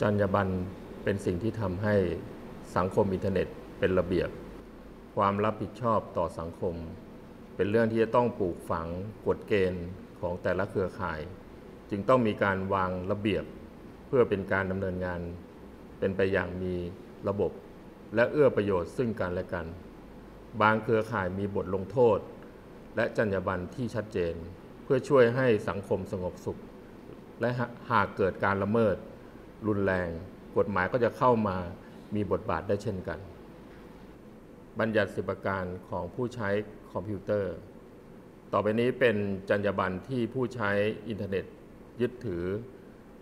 จรรยาบรรณเป็นสิ่งที่ทำให้สังคมอินเทอร์เน็ตเป็นระเบียบ ความรับผิดชอบต่อสังคม เป็นเรื่องที่จะต้องปลูกฝังกฎเกณฑ์ของแต่ละเครือข่าย จึงต้องมีการวางระเบียบ เพื่อเป็นการดำเนินงาน เป็นไปอย่างมีระบบ และเอื้อประโยชน์ซึ่งกันและกัน บางเครือข่ายมีบทลงโทษ และจรรยาบรรณที่ชัดเจน เพื่อช่วยให้สังคมสงบสุข และหากเกิดการละเมิด รุนแรง กฎหมายก็จะเข้ามามีบทบาทได้เช่นกัน บัญญัติสิบประการของผู้ใช้คอมพิวเตอร์ ต่อไปนี้เป็นจรรยาบรรณที่ผู้ใช้อินเทอร์เน็ตยึดถือ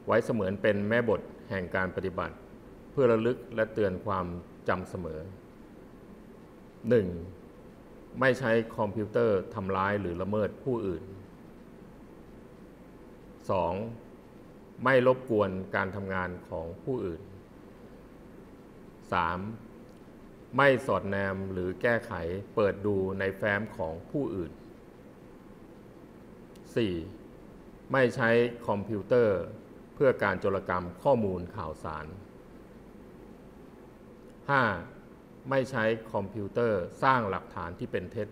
ไว้เสมือนเป็นแม่บทแห่งการปฏิบัติ เพื่อระลึกและเตือนความจำเสมอ 1. ไม่ใช้คอมพิวเตอร์ทำร้ายหรือละเมิดผู้อื่น 2. ไม่รบกวนการทำงานของผู้อื่น 3. ไม่สอดแนมหรือแก้ไขเปิดดูในแฟ้มของผู้อื่น 4. ไม่ใช้คอมพิวเตอร์เพื่อการโจรกรรมข้อมูลข่าวสาร 5. ไม่ใช้คอมพิวเตอร์สร้างหลักฐานที่เป็นเท็จ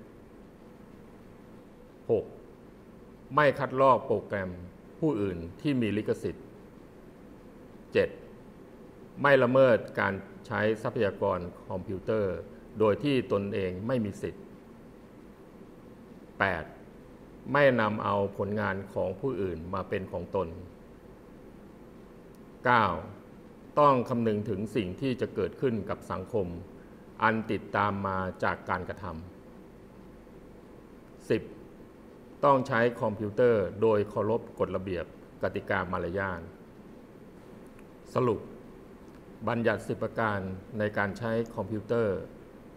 6. ไม่คัดลอกโปรแกรม ผู้อื่นที่มีลิขสิทธิ์ 7. ไม่ละเมิดการใช้ทรัพยากรคอมพิวเตอร์ โดยที่ตนเองไม่มีสิทธิ์ 8. ไม่นำเอาผลงานของผู้อื่นมาเป็นของตน 9. ต้องคำนึงถึงสิ่งที่จะเกิดขึ้นกับสังคม อันติดตามมาจากการกระทำ 10. ต้องใช้คอมพิวเตอร์โดยเคารพกฎระเบียบกติกามารยาทสรุป บัญญัติสิบประการในการใช้คอมพิวเตอร์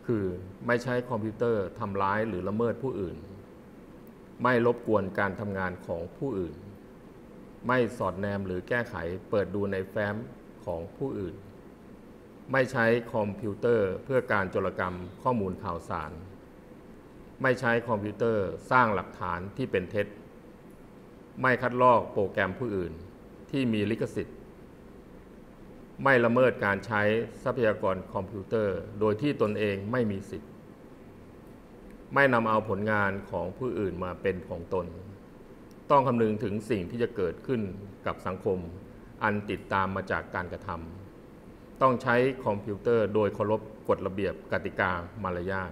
คือไม่ใช้คอมพิวเตอร์ทำร้ายหรือละเมิดผู้อื่น ไม่รบกวนการทำงานของผู้อื่น ไม่สอดแนมหรือแก้ไขเปิดดูในแฟ้มของผู้อื่น ไม่ใช้คอมพิวเตอร์เพื่อการโจรกรรมข้อมูลข่าวสาร ไม่ใช้คอมพิวเตอร์สร้างหลักฐานที่เป็นเท็จ ไม่คัดลอกโปรแกรมผู้อื่นที่มีลิขสิทธิ์ ไม่ละเมิดการใช้ทรัพยากรคอมพิวเตอร์ โดยที่ตนเองไม่มีสิทธิ์ ไม่นำเอาผลงานของผู้อื่นมาเป็นของตน ต้องคำนึงถึงสิ่งที่จะเกิดขึ้นกับสังคม อันติดตามมาจากการกระทำต้องใช้คอมพิวเตอร์โดยเคารพกฎระเบียบกติกามารยาท